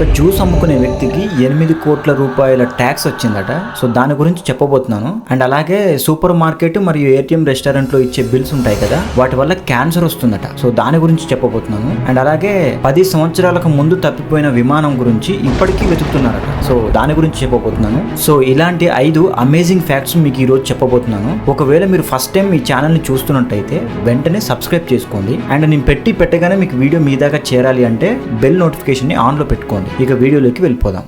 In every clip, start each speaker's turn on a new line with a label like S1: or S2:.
S1: ఒక జ్యూస్ అమ్ముకునే వ్యక్తికి ఎనిమిది కోట్ల రూపాయల ట్యాక్స్ వచ్చిందట. సో దాని గురించి చెప్పబోతున్నాను. అండ్ అలాగే సూపర్ మార్కెట్ మరియు ఏటీఎం రెస్టారెంట్లో ఇచ్చే బిల్స్ ఉంటాయి కదా వాటి వల్ల క్యాన్సర్ వస్తుందట. సో దాని గురించి చెప్పబోతున్నాను. అండ్ అలాగే పది సంవత్సరాలకు ముందు తప్పిపోయిన విమానం గురించి ఇప్పటికీ వెతుకుతున్నారట. సో దాని గురించి చెప్పబోతున్నాను. సో ఇలాంటి ఐదు అమేజింగ్ ఫ్యాక్ట్స్ మీకు ఈరోజు చెప్పబోతున్నాను. ఒకవేళ మీరు ఫస్ట్ టైం ఈ ఛానల్ని చూస్తున్నట్టయితే వెంటనే సబ్స్క్రైబ్ చేసుకోండి. అండ్ నేను పెట్టి పెట్టగానే మీకు వీడియో మీ దాకా చేరాలి అంటే బెల్ నోటిఫికేషన్ని ఆన్లో పెట్టుకోండి. ఇక వీడియోలోకి వెళ్ళిపోదాం.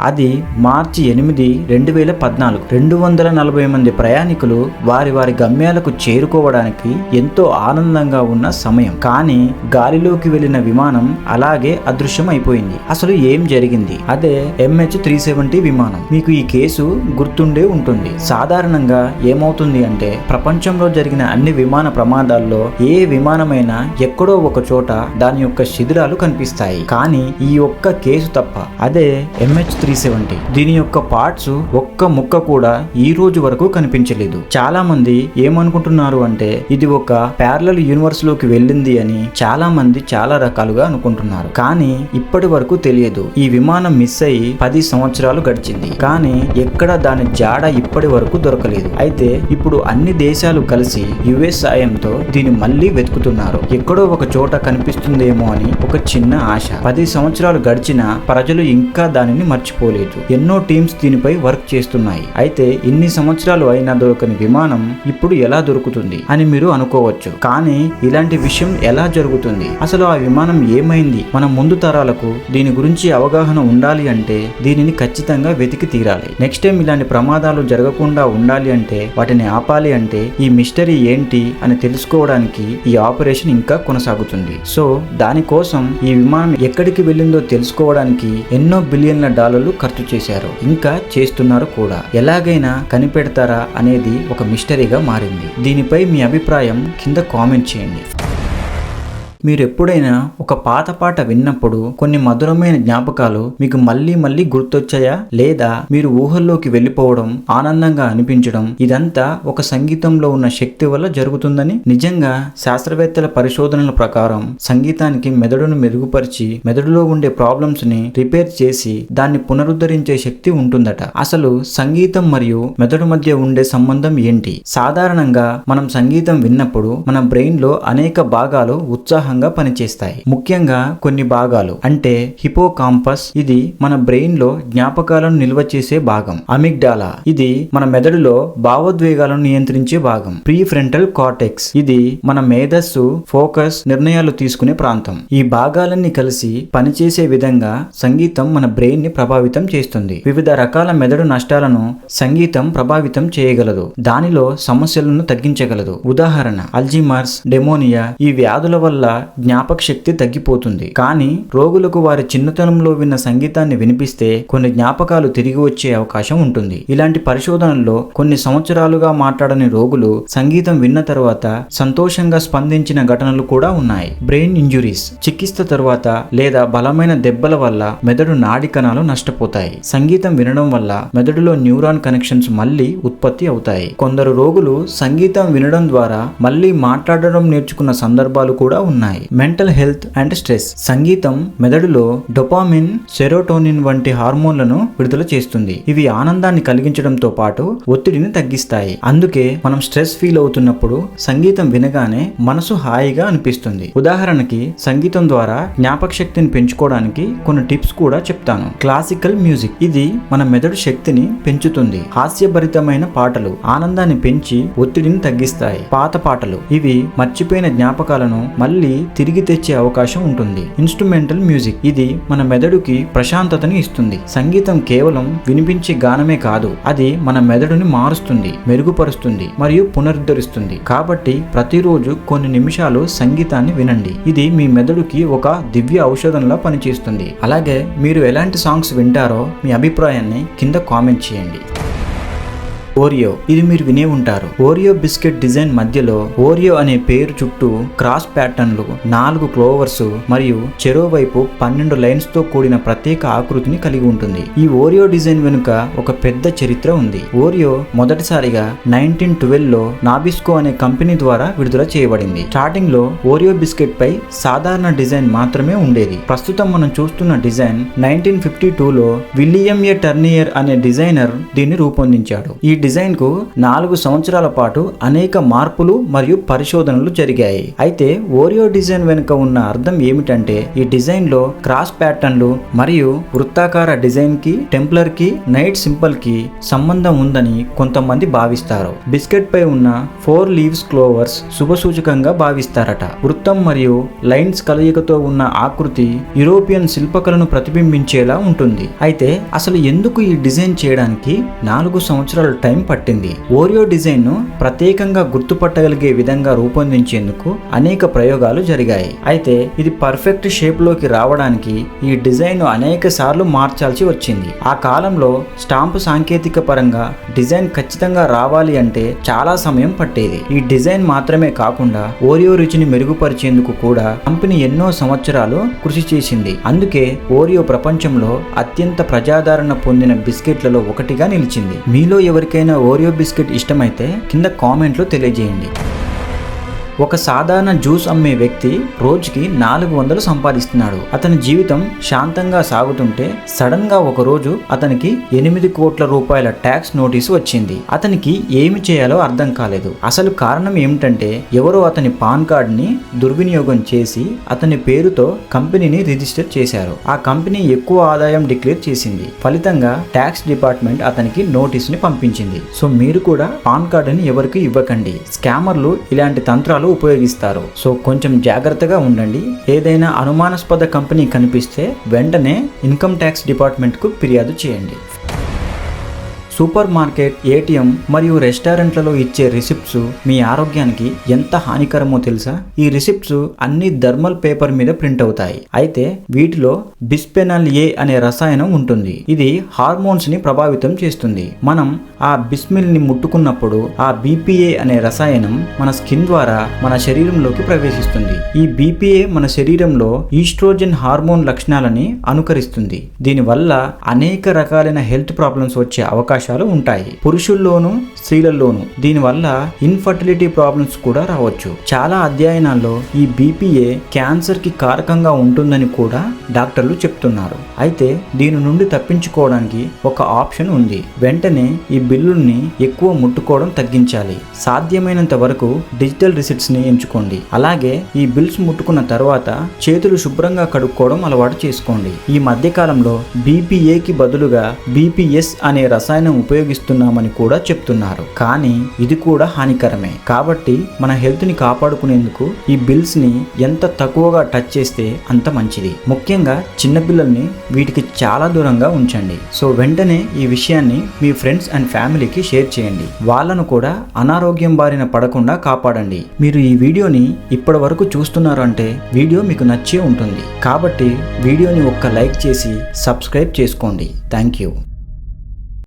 S1: అది మార్చి ఎనిమిది రెండు వేల పద్నాలుగు. రెండు వందల నలభై మంది ప్రయాణికులు వారి వారి గమ్యాలకు చేరుకోవడానికి ఎంతో ఆనందంగా ఉన్న సమయం. కానీ గాలిలోకి వెళ్ళిన విమానం అలాగే అదృశ్యం అయిపోయింది అసలు ఏం జరిగింది? అదే ఎంహెచ్ త్రీ సెవెంటీ విమానం. మీకు ఈ కేసు గుర్తుండే ఉంటుంది. సాధారణంగా ఏమవుతుంది అంటే ప్రపంచంలో జరిగిన అన్ని విమాన ప్రమాదాల్లో ఏ విమానమైనా ఎక్కడో ఒక చోట దాని యొక్క శిథిలాలు కనిపిస్తాయి. కానీ ఈ ఒక్క కేసు తప్ప. అదే ఎంహెచ్ త్రీ సెవెంటీ. దీని యొక్క పార్ట్స్ ఒక్క ముక్క కూడా ఈ రోజు వరకు కనిపించలేదు. చాలా మంది ఏమనుకుంటున్నారు అంటే ఇది ఒక ప్యారలల్ యూనివర్స్లోకి వెళ్ళింది అని చాలా మంది చాలా రకాలుగా అనుకుంటున్నారు. కానీ ఇప్పటి వరకు తెలియదు. ఈ విమానం మిస్ అయ్యి పది సంవత్సరాలు గడిచింది. కానీ ఎక్కడ దాని జాడ ఇప్పటి వరకు దొరకలేదు. అయితే ఇప్పుడు అన్ని దేశాలు కలిసి యుఎస్ సాయంతో దీన్ని మళ్ళీ వెతుకుతున్నారు. ఎక్కడో ఒక చోట కనిపిస్తుందేమో అని ఒక చిన్న ఆశ. పది సంవత్సరాలు గడిచినా ప్రజలు ఇంకా దానిని మర్చిపోలేదు. ఎన్నో టీమ్స్ దీనిపై వర్క్ చేస్తున్నాయి. అయితే ఇన్ని సంవత్సరాలు అయినా దొరకని విమానం ఇప్పుడు ఎలా దొరుకుతుంది అని మీరు అనుకోవచ్చు. కానీ ఇలాంటి విషయం ఎలా జరుగుతుంది? అసలు ఆ విమానం ఏమైంది? మన ముందు తరాలకు దీని గురించి అవగాహన ఉండాలి అంటే దీనిని ఖచ్చితంగా వెతికి తీరాలి. నెక్స్ట్ టైం ఇలాంటి ప్రమాదాలు జరగకుండా ఉండాలి అంటే వాటిని ఆపాలి అంటే ఈ మిస్టరీ ఏంటి అని తెలుసుకోవడానికి ఈ ఆపరేషన్ ఇంకా కొనసాగుతుంది. సో దానికోసం ఈ విమానం ఎక్కడికి వెళ్ళిందో తెలుసుకోవడానికి ఎన్నో బిలియన్ల డాలర్లు ఖర్చు చేశారు. ఇంకా చేస్తున్నారు కూడా. ఎలాగైనా కనిపెడతారా అనేది ఒక మిస్టరీగా మారింది. దీనిపై మీ అభిప్రాయం కింద కామెంట్ చేయండి. మీరు ఎప్పుడైనా ఒక పాత పాట విన్నప్పుడు కొన్ని మధురమైన జ్ఞాపకాలు మీకు మళ్ళీ మళ్ళీ గుర్తొచ్చాయా? లేదా మీరు ఊహల్లోకి వెళ్ళిపోవడం ఆనందంగా అనిపించడం ఇదంతా ఒక సంగీతంలో ఉన్న శక్తి వల్ల జరుగుతుందని? నిజంగా శాస్త్రవేత్తల పరిశోధనల ప్రకారం సంగీతానికి మెదడును మెరుగుపరిచి మెదడులో ఉండే ప్రాబ్లమ్స్ని రిపేర్ చేసి దాన్ని పునరుద్ధరించే శక్తి ఉంటుందట. అసలు సంగీతం మరియు మెదడు మధ్య ఉండే సంబంధం ఏంటి? సాధారణంగా మనం సంగీతం విన్నప్పుడు మన బ్రెయిన్లో అనేక భాగాలు ఉత్సాహం ఉత్సాహంగా పనిచేస్తాయి. ముఖ్యంగా కొన్ని భాగాలు. అంటే హిపో కాంపస్ ఇది మన బ్రెయిన్లో జ్ఞాపకాలను నిల్వ చేసే భాగం. అమిగ్డాలా ఇది మన మెదడులో భావోద్వేగాలను నియంత్రించే భాగం. ప్రీ ఫ్రంటల్ కార్టెక్స్ ఇది మన మేధస్సు ఫోకస్ నిర్ణయాలు తీసుకునే ప్రాంతం. ఈ భాగాలన్నీ కలిసి పనిచేసే విధంగా సంగీతం మన బ్రెయిన్ని ప్రభావితం చేస్తుంది. వివిధ రకాల మెదడు నష్టాలను సంగీతం ప్రభావితం చేయగలదు. దానిలో సమస్యలను తగ్గించగలదు. ఉదాహరణ అల్జీమర్స్ డెమోనియా ఈ వ్యాధుల వల్ల జ్ఞాపక శక్తి తగ్గిపోతుంది. కానీ రోగులకు వారి చిన్నతనంలో విన్న సంగీతాన్ని వినిపిస్తే కొన్ని జ్ఞాపకాలు తిరిగి వచ్చే అవకాశం ఉంటుంది. ఇలాంటి పరిశోధనల్లో కొన్ని సంవత్సరాలుగా మాట్లాడని రోగులు సంగీతం విన్న తర్వాత సంతోషంగా స్పందించిన ఘటనలు కూడా ఉన్నాయి. బ్రెయిన్ ఇంజురీస్ చికిత్స తర్వాత లేదా బలమైన దెబ్బల వల్ల మెదడు నాడి కణాలు నష్టపోతాయి. సంగీతం వినడం వల్ల మెదడులో న్యూరాన్ కనెక్షన్స్ మళ్ళీ ఉత్పత్తి అవుతాయి. కొందరు రోగులు సంగీతం వినడం ద్వారా మళ్ళీ మాట్లాడడం నేర్చుకున్న సందర్భాలు కూడా ఉన్నాయి. Mental health and stress. సంగీతం మెదడులో డొపామిన్ సెరోటోనిన్ వంటి హార్మోన్లను విడుదల చేస్తుంది. ఇవి ఆనందాన్ని కలిగించడంతో పాటు ఒత్తిడిని తగ్గిస్తాయి. అందుకే మనం స్ట్రెస్ ఫీల్ అవుతున్నప్పుడు సంగీతం వినగానే మనసు హాయిగా అనిపిస్తుంది. ఉదాహరణకి సంగీతం ద్వారా జ్ఞాపక శక్తిని పెంచుకోవడానికి కొన్ని టిప్స్ కూడా చెప్తాను. Classical music. ఇది మన మెదడు శక్తిని పెంచుతుంది. హాస్యభరితమైన పాటలు ఆనందాన్ని పెంచి ఒత్తిడిని తగ్గిస్తాయి. పాత పాటలు. ఇవి మర్చిపోయిన జ్ఞాపకాలను మళ్ళీ తిరిగి తెచ్చే అవకాశం ఉంటుంది. ఇన్స్ట్రుమెంటల్ మ్యూజిక్ ఇది మన మెదడుకి ప్రశాంతతని ఇస్తుంది. సంగీతం కేవలం వినిపించే గానమే కాదు అది మన మెదడుని మారుస్తుంది మెరుగుపరుస్తుంది మరియు పునరుద్ధరిస్తుంది. కాబట్టి ప్రతిరోజు కొన్ని నిమిషాలు సంగీతాన్ని వినండి. ఇది మీ మెదడుకి ఒక దివ్య ఔషధంలా పనిచేస్తుంది. అలాగే మీరు ఎలాంటి సాంగ్స్ వింటారో మీ అభిప్రాయాన్ని కింద కామెంట్ చేయండి. ఓరియో. ఇది మీరు వినే ఉంటారు. ఓరియో బిస్కెట్ డిజైన్ మధ్యలో ఓరియో అనే పేరు చుట్టూ క్రాస్ ప్యాటర్న్లు నాలుగు క్లోవర్స్ మరియు చెరో వైపు పన్నెండు లైన్స్తో కూడిన ప్రత్యేక ఆకృతిని కలిగి ఉంటుంది. ఈ ఓరియో డిజైన్ వెనుక ఒక పెద్ద చరిత్ర ఉంది. ఓరియో మొదటిసారిగా నైన్టీన్ ట్వెల్వ్లో నాబిస్కో అనే కంపెనీ ద్వారా విడుదల చేయబడింది. స్టార్టింగ్లో ఓరియో బిస్కెట్ పై సాధారణ డిజైన్ మాత్రమే ఉండేది. ప్రస్తుతం మనం చూస్తున్న డిజైన్ నైన్టీన్ ఫిఫ్టీ టూలో విలియం ఏ టర్నియర్ అనే డిజైనర్ దీన్ని రూపొందించాడు. ఈ డిజైన్కు నాలుగు సంవత్సరాల పాటు అనేక మార్పులు మరియు పరిశోధనలు జరిగాయి. అయితే ఓరియో డిజైన్ వెనుక ఉన్న అర్థం ఏమిటంటే ఈ డిజైన్లో క్రాస్ ప్యాటర్న్లు మరియు వృత్తాకార డిజైన్కి టెంప్లర్కి నైట్ సింపుల్కి సంబంధం ఉందని కొంతమంది భావిస్తారు. బిస్కెట్ పై ఉన్న ఫోర్ లీవ్స్ క్లోవర్స్ శుభసూచకంగా భావిస్తారట. వృత్తం మరియు లైన్స్ కలయికతో ఉన్న ఆకృతి యూరోపియన్ శిల్పకళను ప్రతిబింబించేలా ఉంటుంది. అయితే అసలు ఎందుకు ఈ డిజైన్ చేయడానికి నాలుగు సంవత్సరాల టైం పట్టింది. ఓరియో డిజైన్ను ప్రత్యేకంగా గుర్తుపట్టగలిగే విధంగా రూపొందించేందుకు అనేక ప్రయోగాలు జరిగాయి. అయితే ఇది పర్ఫెక్ట్ షేప్లోకి రావడానికి ఈ డిజైన్ను అనేక సార్లు మార్చాల్సి వచ్చింది. ఆ కాలంలో స్టాంపు సాంకేతిక పరంగా డిజైన్ ఖచ్చితంగా రావాలి అంటే చాలా సమయం పట్టేది. ఈ డిజైన్ మాత్రమే కాకుండా ఓరియో రుచిని మెరుగుపరిచేందుకు కూడా కంపెనీ ఎన్నో సంవత్సరాలు కృషి చేసింది. అందుకే ఓరియో ప్రపంచంలో అత్యంత ప్రజాదరణ పొందిన బిస్కెట్లలో ఒకటిగా నిలిచింది. మీలో ఎవరికైనా ఓరియో బిస్కెట్ ఇష్టమైతే కింద కామెంట్లో తెలియజేయండి. ఒక సాధారణ జ్యూస్ అమ్మే వ్యక్తి రోజుకి నాలుగు వందలు సంపాదిస్తున్నాడు. అతని జీవితం శాంతంగా సాగుతుంటే సడన్గా ఒక రోజు అతనికి ఎనిమిది కోట్ల రూపాయల ట్యాక్స్ నోటీసు వచ్చింది. అతనికి ఏమి చేయాలో అర్థం కాలేదు. అసలు కారణం ఏమిటంటే ఎవరో అతని పాన్ కార్డుని దుర్వినియోగం చేసి అతని పేరుతో కంపెనీని రిజిస్టర్ చేశారు. ఆ కంపెనీ ఎక్కువ ఆదాయం డిక్లేర్ చేసింది. ఫలితంగా ట్యాక్స్ డిపార్ట్మెంట్ అతనికి నోటీసుని పంపించింది. సో మీరు కూడా పాన్ కార్డుని ఎవరికి ఇవ్వకండి. స్కామర్లు ఇలాంటి తంత్రాలు ఉపయోగిస్తారు. సో కొంచెం జాగ్రత్తగా ఉండండి. ఏదైనా అనుమానాస్పద కంపెనీ కనిపిస్తే వెంటనే ఇన్కమ్ ట్యాక్స్ డిపార్ట్మెంట్కు ఫిర్యాదు చేయండి. సూపర్ మార్కెట్ ఏటీఎం మరియు రెస్టారెంట్లలో ఇచ్చే రిసిప్ట్స్ మీ ఆరోగ్యానికి ఎంత హానికరమో తెలుసా? ఈ రిసిప్ట్స్ అన్ని థర్మల్ పేపర్ మీద ప్రింట్ అవుతాయి. అయితే వీటిలో బిస్పెనాల్ ఏ అనే రసాయనం ఉంటుంది. ఇది హార్మోన్స్ని ప్రభావితం చేస్తుంది. మనం ఆ బిస్మిల్ని ముట్టుకున్నప్పుడు ఆ బీపీఏ అనే రసాయనం మన స్కిన్ ద్వారా మన శరీరంలోకి ప్రవేశిస్తుంది. ఈ బీపీఏ మన శరీరంలో ఈస్ట్రోజన్ హార్మోన్ లక్షణాలని అనుకరిస్తుంది. దీనివల్ల అనేక రకాలైన హెల్త్ ప్రాబ్లమ్స్ వచ్చే అవకాశాలు ఉంటాయి. పురుషుల్లోనూ స్త్రీలలోనూ దీనివల్ల ఇన్ఫర్టిలిటీ ప్రాబ్లమ్స్ కూడా రావచ్చు. చాలా అధ్యయనాల్లో ఈ బీపీఏ క్యాన్సర్కి కారకంగా ఉంటుందని కూడా డాక్టర్లు చెప్తున్నారు. అయితే దీని నుండి తప్పించుకోవడానికి ఒక ఆప్షన్ ఉంది. వెంటనే ఈ బిల్లుల్ని ఎక్కువ ముట్టుకోవడం తగ్గించాలి. సాధ్యమైనంత వరకు డిజిటల్ రిసిప్ట్స్ని ఎంచుకోండి. అలాగే ఈ బిల్స్ ముట్టుకున్న తర్వాత చేతులు శుభ్రంగా కడుక్కోవడం అలవాటు చేసుకోండి. ఈ మధ్య కాలంలో బీపీఏకి బదులుగా బీపీఎస్ అనే రసాయనం ఉపయోగిస్తున్నామని కూడా చెప్తున్నారు. కానీ ఇది కూడా హానికరమే. కాబట్టి మన హెల్త్ని కాపాడుకునేందుకు ఈ బిల్స్ని ఎంత తక్కువగా టచ్ చేస్తే అంత మంచిది. ముఖ్యంగా చిన్నపిల్లల్ని వీటికి చాలా దూరంగా ఉంచండి. సో వెంటనే ఈ విషయాన్ని మీ ఫ్రెండ్స్ అండ్ ఫ్యామిలీకి షేర్ చేయండి. వాళ్ళను కూడా అనారోగ్యం బారిన పడకుండా కాపాడండి. మీరు ఈ వీడియోని ఇప్పటి వరకు చూస్తున్నారు అంటే వీడియో మీకు నచ్చే ఉంటుంది. కాబట్టి వీడియోని ఒక్క లైక్ చేసి సబ్స్క్రైబ్ చేసుకోండి. Thank you.